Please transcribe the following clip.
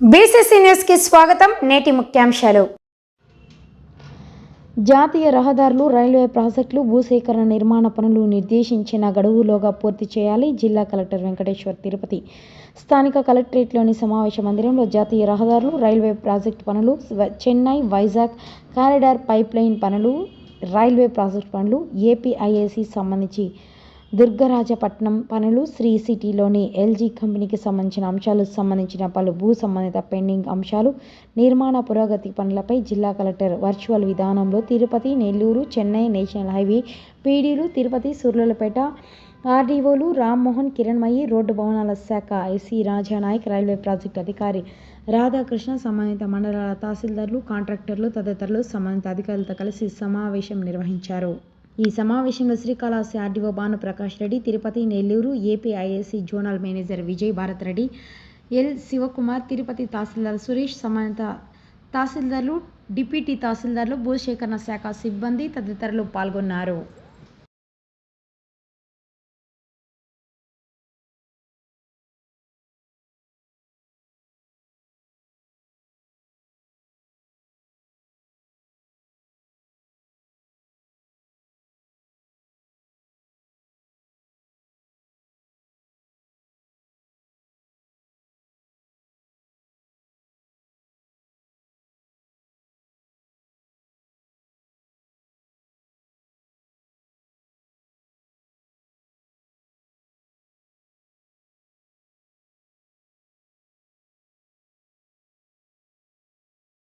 BCC న్యూస్కి స్వాగతం నేటి ముఖ్యాంశాలు. జాతీయ రహదారులు రైల్వే ప్రాజెక్టులు భూసేకరణ నిర్మాణ పనులు నిర్దేశించిన గడువులోగా పూర్తి చేయాలి జిల్లా కలెక్టర్ వెంకటేశ్వర్ తిరుపతి. స్థానిక కలెక్టరేట్లోని సమావేశ మందిరంలో జాతీయ రహదారులు రైల్వే ప్రాజెక్టు పనులు Chennai Vizag corridor pipeline పనులు రైల్వే ప్రాజెక్టు పనులు ఏపీఐఏసి సంబంధించి దుర్గరాజపట్నం పనులు శ్రీ సిటీలోని ఎల్జీ కంపెనీకి సంబంధించిన అంశాలు సంబంధించిన పలు భూ సంబంధిత పెండింగ్ అంశాలు నిర్మాణ పురోగతి పనులపై జిల్లా కలెక్టర్ వర్చువల్ విధానంలో తిరుపతి నెల్లూరు చెన్నై నేషనల్ హైవే పీడీలు తిరుపతి సుర్లపేట ఆర్డీఓలు రామ్మోహన్ కిరణ్మయి రోడ్డు భవనాల శాఖ ఎస్సీ రాజానాయక్ రైల్వే ప్రాజెక్టు అధికారి రాధాకృష్ణ సంబంధిత మండలాల తహసీల్దార్లు కాంట్రాక్టర్లు తదితరులు సంబంధిత అధికారులతో కలిసి సమావేశం నిర్వహించారు. ఈ సమావేశంలో Srikalahasti RDO Bhanuprakash Reddy Tirupati Nellore APIIC zonal manager Vijay Bharat Reddy L Sivakumar Tirupati తహసీల్దార్ సురేష్ సమానత తహసీల్దార్లు డిప్యూటీ తహసీల్దార్లు భూసేకరణ శాఖ సిబ్బంది తదితరులు పాల్గొన్నారు.